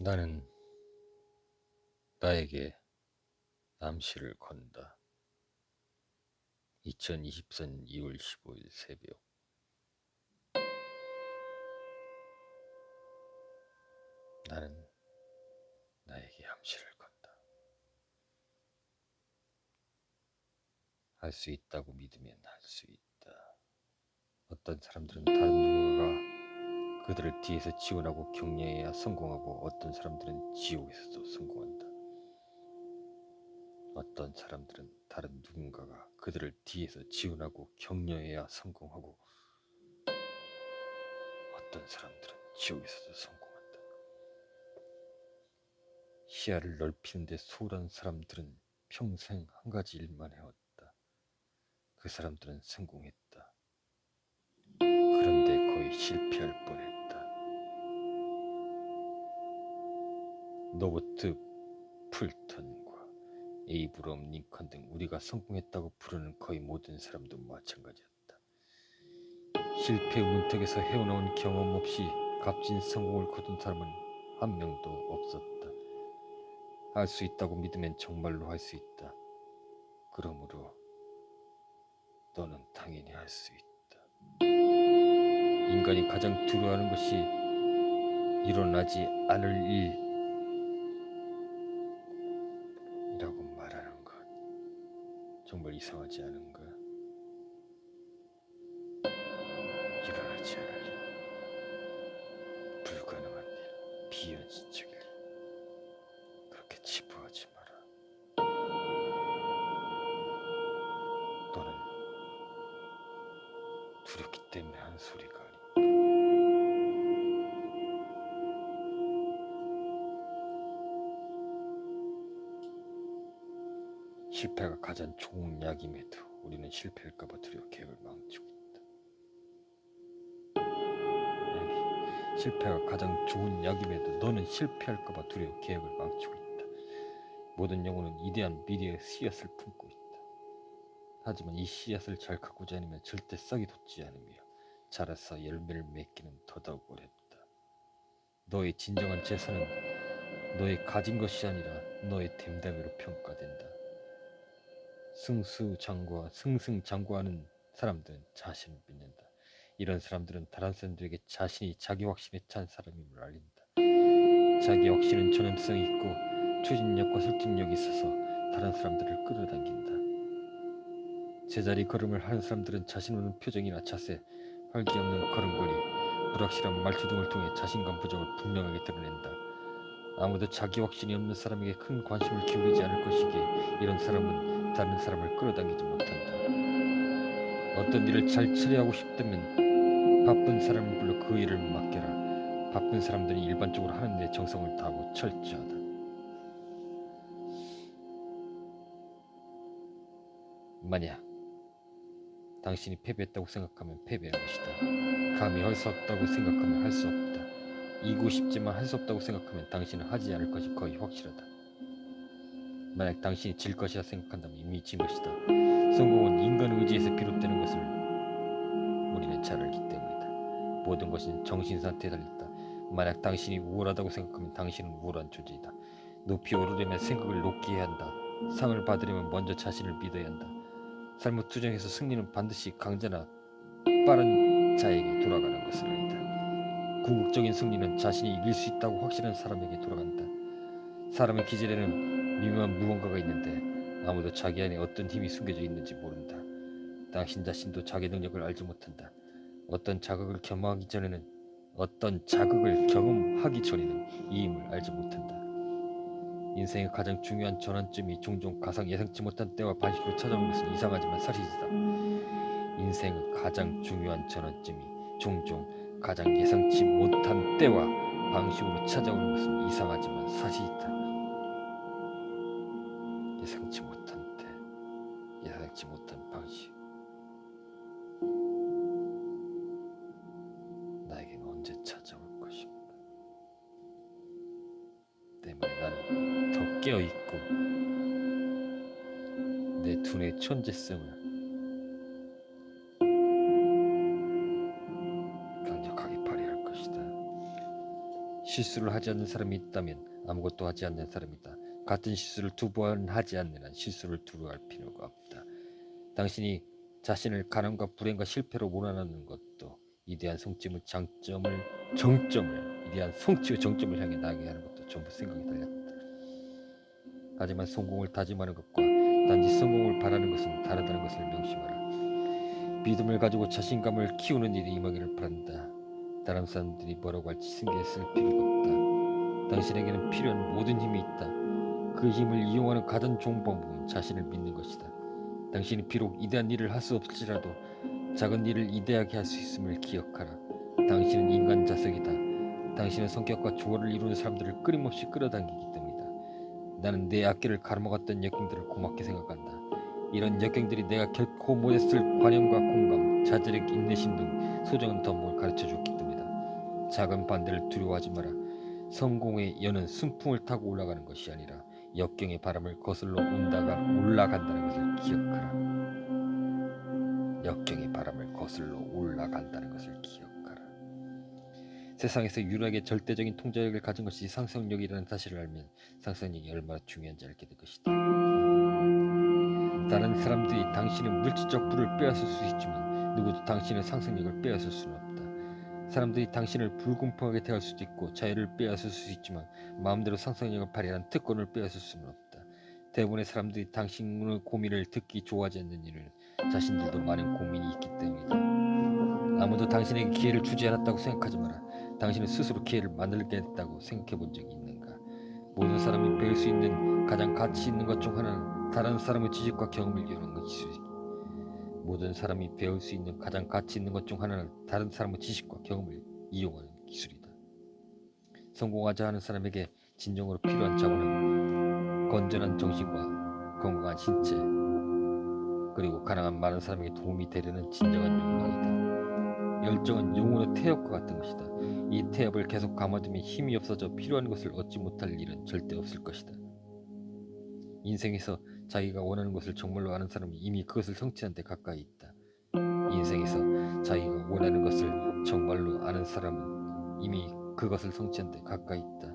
나는 나에게 암시를 건다. 2024년 2월 15일 새벽. 나는 나에게 암시를 건다. 할 수 있다고 믿으면 할 수 있다. 어떤 사람들은 다른 누군가가 그들을 뒤에서 지원하고 격려해야 성공하고 어떤 사람들은 지옥에서도 성공한다. 어떤 사람들은 다른 누군가가 그들을 뒤에서 지원하고 격려해야 성공하고 어떤 사람들은 지옥에서도 성공한다. 시야를 넓히는데 소홀한 사람들은 평생 한 가지 일만 해왔다. 그 사람들은 성공했다. 그런데 거의 실패할 뻔했다. 노버트 풀턴과 에이브럼 링컨 등 우리가 성공했다고 부르는 거의 모든 사람도 마찬가지였다. 실패 문턱에서 헤어나온 경험 없이 값진 성공을 거둔 사람은 한 명도 없었다. 할 수 있다고 믿으면 정말로 할 수 있다. 그러므로 너는 당연히 할 수 있다. 인간이 가장 두려워하는 것이 일어나지 않을 일 정말 이상하지 않은가? 일어나지 일, 불가능한 일, 비현실적일 실패가 가장 좋은 약임에도 우리는 실패할까봐 두려워 계획을 망치고 있다. 아니, 실패가 가장 좋은 약임에도 너는 실패할까봐 두려워 계획을 망치고 있다. 모든 영혼은 이대한 미래의 씨앗을 품고 있다. 하지만 이 씨앗을 잘 가꾸지 않으면 절대 싹이 돋지 않으며 자라서 열매를 맺기는 더더욱 어렵다. 너의 진정한 재산은 너의 가진 것이 아니라 너의 됨됨이로 평가된다. 승수장구와 승승장구하는 사람들은 자신을 믿는다. 이런 사람들은 다른 사람들에게 자신이 자기 확신에 찬 사람임을 알린다. 자기 확신은 전염성이 있고 추진력과 설득력이 있어서 다른 사람들을 끌어당긴다. 제자리 걸음을 하는 사람들은 자신 없는 표정이나 자세, 활기 없는 걸음걸이, 불확실한 말투 등을 통해 자신감 부족을 분명하게 드러낸다. 아무도 자기 확신이 없는 사람에게 큰 관심을 기울이지 않을 것이기에 이런 사람은 다른 사람을 끌어당기지 못한다. 어떤 일을 잘 처리하고 싶다면 바쁜 사람을 불러 그 일을 맡겨라. 바쁜 사람들이 일반적으로 하는 데 정성을 다하고 철저하다. 만약 당신이 패배했다고 생각하면 패배한 것이다. 감히 할 수 없다고 생각하면 할 수 없다. 이고 싶지만 할 수 없다고 생각하면 당신은 하지 않을 것이 거의 확실하다. 만약 당신이 질 것이라 생각한다면 이미 진 것이다. 성공은 인간 의지에서 비롯되는 것을 우리는 잘 알기 때문이다. 모든 것은 정신 상태에 달렸다. 만약 당신이 우월하다고 생각하면 당신은 우월한 존재이다. 높이 오르려면 생각을 높게 해야 한다. 상을 받으려면 먼저 자신을 믿어야 한다. 삶의 투쟁에서 승리는 반드시 강자나 빠른 자에게 돌아가는 것은 아니다. 궁극적인 승리는 자신이 이길 수 있다고 확신한 사람에게 돌아간다. 사람의 기질에는 미묘한 무언가가 있는데 아무도 자기 안에 어떤 힘이 숨겨져 있는지 모른다. 당신 자신도 자기 능력을 알지 못한다. 어떤 자극을 경험하기 전에는 어떤 자극을 경험하기 전에는 이 힘을 알지 못한다. 인생의 가장 중요한 전환점이 종종 가상 예상치 못한 때와 방식으로 찾아오는 것은 이상하지만 사실이다. 인생의 가장 중요한 전환점이 종종 가장 예상치 못한 때와 방식으로 찾아오는 것은 이상하지만 사실이다. 예상치 못한 때, 예상치 못한 방식. 나에게는 언제 찾아올 것인가? 때문에 나는 더 깨어 있고 내 두뇌 천재성을. 실수를 하지 않는 사람이 있다면 아무것도 하지 않는 사람이다. 같은 실수를 두 번 하지 않는 한 실수를 두려워할 필요가 없다. 당신이 자신을 가난과 불행과 실패로 몰아넣는 것도 이대한 성취의 장점을 정점을 이대한 성취의 정점을 향해 나게 하는 것도 전부 생각이 달렸다. 하지만 성공을 다짐하는 것과 단지 성공을 바라는 것은 다르다는 것을 명심하라. 믿음을 가지고 자신감을 키우는 일이 임하기를 바란다. 다른 사람들이 뭐라고 할지 신경 쓸 필요가 없다. 당신에게는 필요한 모든 힘이 있다. 그 힘을 이용하는 가장 좋은 방법은 자신을 믿는 것이다. 당신이 비록 이대한 일을 할 수 없을지라도 작은 일을 이대하게 할 수 있음을 기억하라. 당신은 인간 자석이다. 당신의 성격과 조화를 이루는 사람들을 끊임없이 끌어당기기 때문이다. 나는 내 악기를 가르먹었던 역경들을 고맙게 생각한다. 이런 역경들이 내가 결코 못했을 관용과 공감, 자제력, 인내심 등 소중한 덤을 가르쳐 줬기 때문이다. 작은 반대를 두려워하지 마라. 성공의 여는 순풍을 타고 올라가는 것이 아니라 역경의 바람을 거슬러 온다가 올라간다는 것을 기억하라. 역경의 바람을 거슬러 올라간다는 것을 기억하라. 세상에서 유일하게 절대적인 통제력을 가진 것이 상상력이라는 사실을 알면 상상력이 얼마나 중요한지 알게 될 것이다. 다른 사람들이 당신의 물질적 부를 빼앗을 수 있지만 누구도 당신의 상상력을 빼앗을 수는 없다. 사람들이 당신을 불공평하게 대할 수도 있고 자유를 빼앗을 수 있지만 마음대로 상상력을 발휘하는 특권을 빼앗을 수는 없다. 대부분의 사람들이 당신의 고민을 듣기 좋아하지 않는 이유는 자신들도 많은 고민이 있기 때문이다. 아무도 당신에게 기회를 주지 않았다고 생각하지 마라. 당신은 스스로 기회를 만들겠다고 생각해 본 적이 있는가? 모든 사람이 배울 수 있는 가장 가치 있는 것 중 하나는 다른 사람의 지식과 경험을 이용하는 것이다. 모든 사람이 배울 수 있는 가장 가치 있는 것 중 하나는 다른 사람의 지식과 경험을 이용하는 기술이다. 성공하자 하는 사람에게 진정으로 필요한 자원은 건전한 정신과 건강한 신체 그리고 가능한 많은 사람에게 도움이 되려는 진정한 욕망이다. 열정은 영혼의 태엽과 같은 것이다. 이 태엽을 계속 감아두면 힘이 없어져 필요한 것을 얻지 못할 일은 절대 없을 것이다. 인생에서 자기가 원하는 것을 정말로 아는 사람이 이미 그것을 성취한 데 가까이 있다. 인생에서 자기가 원하는 것을 정말로 아는 사람은 이미 그것을 성취한 데 가까이 있다.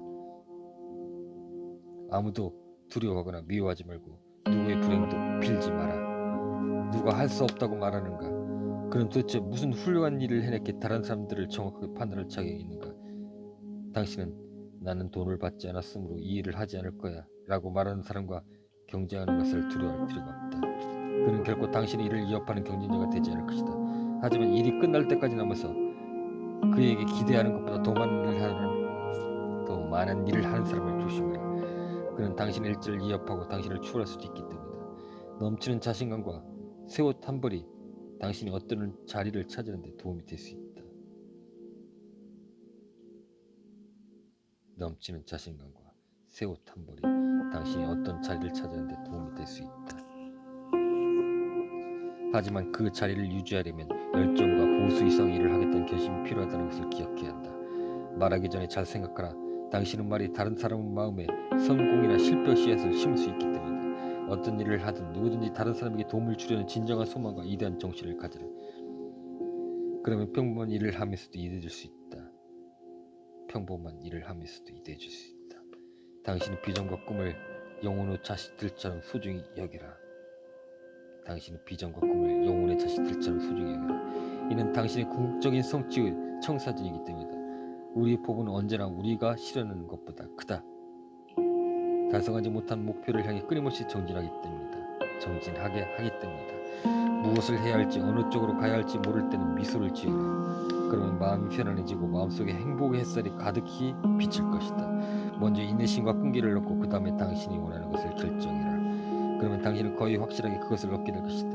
아무도 두려워하거나 미워하지 말고 누구의 불행도 빌지 마라. 누가 할 수 없다고 말하는가? 그는 도대체 무슨 훌륭한 일을 해냈기에 다른 사람들을 정확하게 판단할 자격이 있는가? 당신은 나는 돈을 받지 않았으므로 이 일을 하지 않을 거야 라고 말하는 사람과 경쟁하는 것을 두려워할 필요가 없다. 그는 결코 당신의 일을 위협하는 경쟁자가 되지 않을 것이다. 하지만 일이 끝날 때까지 남아서 그에게 기대하는 것보다 더 많은 일을 하는 더 많은 일을 하는 사람을 조심해라. 그는 당신의 일지를 위협하고 당신을 추월할 수도 있기 때문이다. 넘치는 자신감과 새옷 한 벌이 당신이 어떤 자리를 찾는 데 도움이 될 수 있다. 넘치는 자신감과 새옷 한 벌이 당신이 어떤 자리를 찾는 데 도움이 될 수 있다. 하지만 그 자리를 유지하려면 열정과 보수 이상 일을 하겠다는 결심이 필요하다는 것을 기억해야 한다. 말하기 전에 잘 생각하라. 당신의 말이 다른 사람의 마음에 성공이나 실패 씨앗을 심을 수 있기 때문이다. 어떤 일을 하든 누구든지 다른 사람에게 도움을 주려는 진정한 소망과 이대한 정신을 가지라. 그러면 평범한 일을 하면서도 이대해질 수 있다. 평범한 일을 하면서도 이대해질 수 있다. 당신의 비전과 꿈을 영혼의 자식들처럼 소중히 여기라. 당신의 비전과 꿈을 영혼의 자식들처럼 소중히 여기라. 이는 당신의 궁극적인 성취의 청사진이기 때문이다. 우리의 법은 언제나 우리가 실현하는 것보다 크다. 달성하지 못한 목표를 향해 끊임없이 정진하기 때문이다. 정진하게 하기 때문이다. 무엇을 해야 할지 어느 쪽으로 가야 할지 모를 때는 미소를 지으라. 그러면 마음이 편안해지고 마음속에 행복의 햇살이 가득히 비칠 것이다. 먼저 인내심과 끈기를 넣고 그 다음에 당신이 원하는 것을 결정해라. 그러면 당신은 거의 확실하게 그것을 얻게 될 것이다.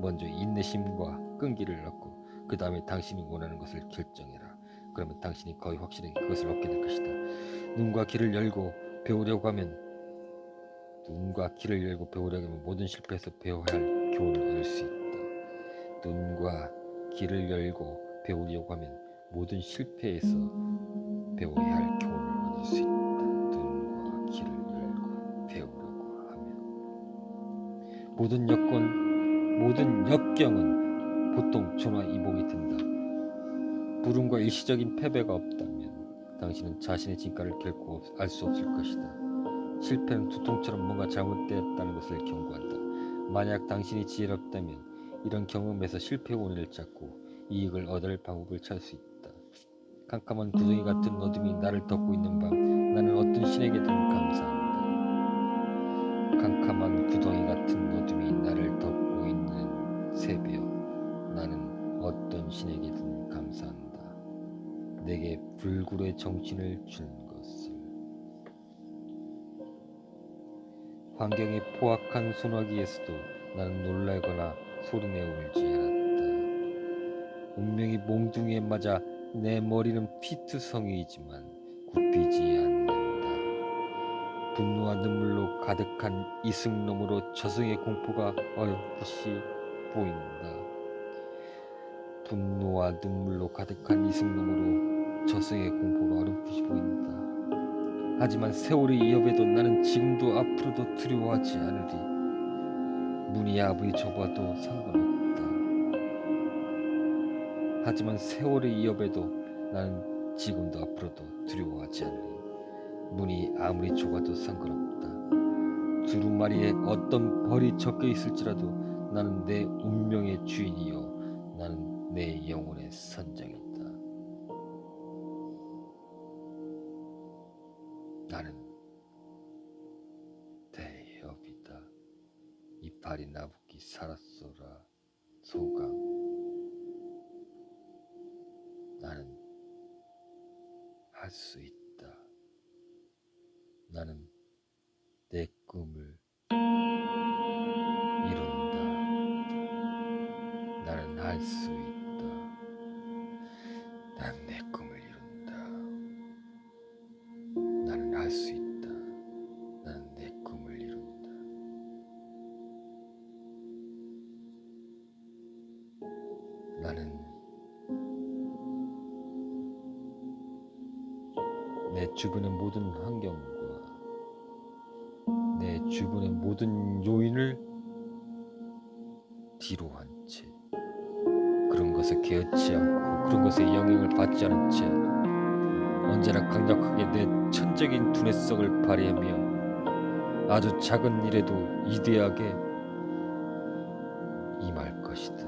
먼저 인내심과 끈기를 넣고 그 다음에 당신이 원하는 것을 결정해라. 그러면 당신이 거의 확실하게 그것을 얻게 될 것이다. 눈과 귀를 열고 배우려고 하면 눈과 귀를 열고 배우려고 하면 모든 실패에서 배워야 할 교훈을 얻을 수 있다. 눈과 귀를 열고 배우려고 하면 모든 실패에서 배워야 할 교훈을 얻을 수 있다. 눈과 귀를 열고 배우려고 하면 모든 여건, 모든 역경은 보통 전화 이복이 된다. 불운과 일시적인 패배가 없다면 당신은 자신의 진가를 결코 알 수 없을 것이다. 실패는 두통처럼 뭔가 잘못되었다는 것을 경고한다. 만약 당신이 지혜롭다면 이런 경험에서 실패의 원인을 찾고 이익을 얻을 방법을 찾을 수 있다. 캄캄한 구덩이 같은 어둠이 나를 덮고 있는 밤 나는 어떤 신에게든 감사한다. 캄캄한 구덩이 같은 어둠이 나를 덮고 있는 새벽 나는 어떤 신에게든 감사한다. 내게 불굴의 정신을 준 것을 환경이 포악한 소나기에서도 나는 놀라거나 소리내어 울지 않았다. 운명이 몽둥이에 맞아 내 머리는 피투성이지만 굽히지 않는다. 분노와 눈물로 가득한 이승놈으로 저승의 공포가 어렴풋이 보인다. 분노와 눈물로 가득한 이승놈으로 저승의 공포가 어렴풋이 보인다. 하지만 세월이 이어봬도 나는 지금도 앞으로도 두려워하지 않으리. 문이 아무리 좁아도 상관없다. 하지만 세월이 이어봬도 나는 지금도 앞으로도 두려워하지 않으리. 문이 아무리 좁아도 상관없다. 두루마리에 어떤 벌이 적혀 있을지라도 나는 내 운명의 주인이요. 나는 내 영혼의 선장이다. 나는 대협이다. 이파리 나붓기 살았소라 소강. 나는 할 수 있다. 나는 내 꿈을 이룬다. 나는 할 수 있다. 난 내 꿈을 이룬다. 나는 할 수 있다. 나는 주변의 모든 환경과 내 주변의 모든 요인을 뒤로 한 채 그런 것에 개의치 않고 그런 것에 영향을 받지 않은 채 언제나 강력하게 내 천적인 두뇌성을 발휘하며 아주 작은 일에도 이대하게 임할 것이다.